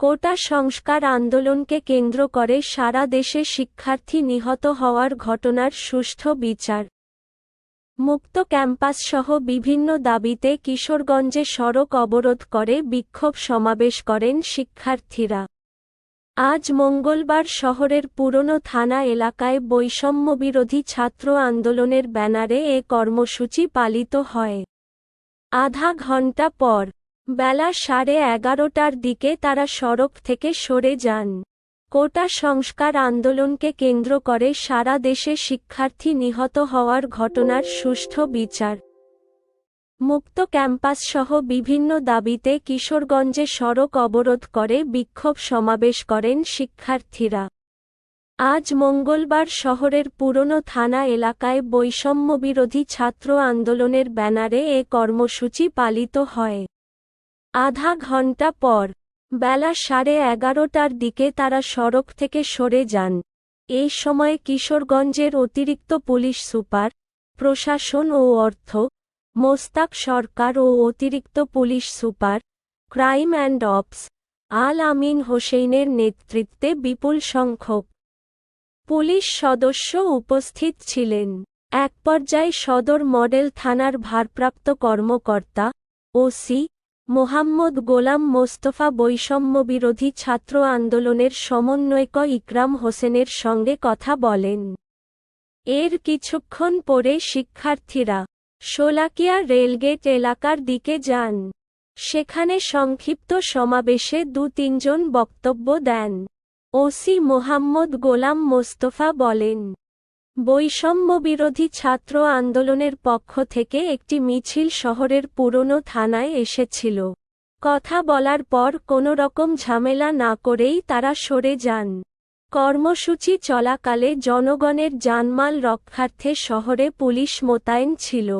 কোটা সংস্কার আন্দোলনকে কেন্দ্র করে সারা দেশে শিক্ষার্থী নিহত হওয়ার ঘটনার সুষ্ঠু বিচার। মুক্ত ক্যাম্পাসসহ বিভিন্ন দাবিতে কিশোরগঞ্জে সড়ক অবরোধ করে বিক্ষোভ সমাবেশ করেন শিক্ষার্থীরা। আজ মঙ্গলবার শহরের পুরনো থানা এলাকায় বৈষম্যবিরোধী ছাত্র আন্দোলনের ব্যানারে এ কর্মসূচি পালিত হয়। আধা ঘণ্টা পর বেলা সাড়ে এগারোটার দিকে তারা সড়ক থেকে সরে যান। কোটা সংস্কার আন্দোলনকে কেন্দ্র করে সারা দেশে শিক্ষার্থী নিহত হওয়ার ঘটনার সুষ্ঠু বিচার। মুক্ত ক্যাম্পাসসহ বিভিন্ন দাবিতে কিশোরগঞ্জে সড়ক অবরোধ করে বিক্ষোভ সমাবেশ করেন শিক্ষার্থীরা। আজ মঙ্গলবার শহরের পুরনো থানা এলাকায় বৈষম্যবিরোধী ছাত্র আন্দোলনের ব্যানারে এ কর্মসূচি পালিত হয়। আধা ঘণ্টা পর। বেলা সাড়ে এগারোটার দিকে তারা সড়ক থেকে সরে যান। এই সময় কিশোরগঞ্জের অতিরিক্ত পুলিশ সুপার, প্রশাসন ও অর্থ, মোস্তাক সরকার ও অতিরিক্ত police super, crime and ops, Al Amin হোসেইনের নেতৃত্বে বিপুল সংখ্যক পুলিশ সদস্য উপস্থিত ছিলেন। এক পর্যায়ে সদর মডেল থানার ভারপ্রাপ্ত কর্মকর্তা, ওসি মোহাম্মদ গোলাম মোস্তফা বৈষম্যবিরোধী ছাত্র আন্দোলনের সমন্বয়ক ইকরাম হোসেনের সঙ্গে কথা বলেন। এর কিছুক্ষণ পরে শিক্ষার্থীরা শোলাকিয়া রেলগেট এলাকার দিকে যান। সেখানে সংক্ষিপ্ত সমাবেশে দু তিনজন বক্তব্য দেন। ওসি মোহাম্মদ গোলাম মোস্তফা বলেন বৈষম্যবিরোধী ছাত্র আন্দোলনের পক্ষ থেকে একটি মিছিল শহরের পুরনো থানায় এসেছিল। কথা বলার পর কোনো রকম ঝামেলা না করেই তারা সরে যান। কর্মসূচি চলাকালে জনগণের জানমাল রক্ষার্থে শহরে পুলিশ মোতায়েন ছিল।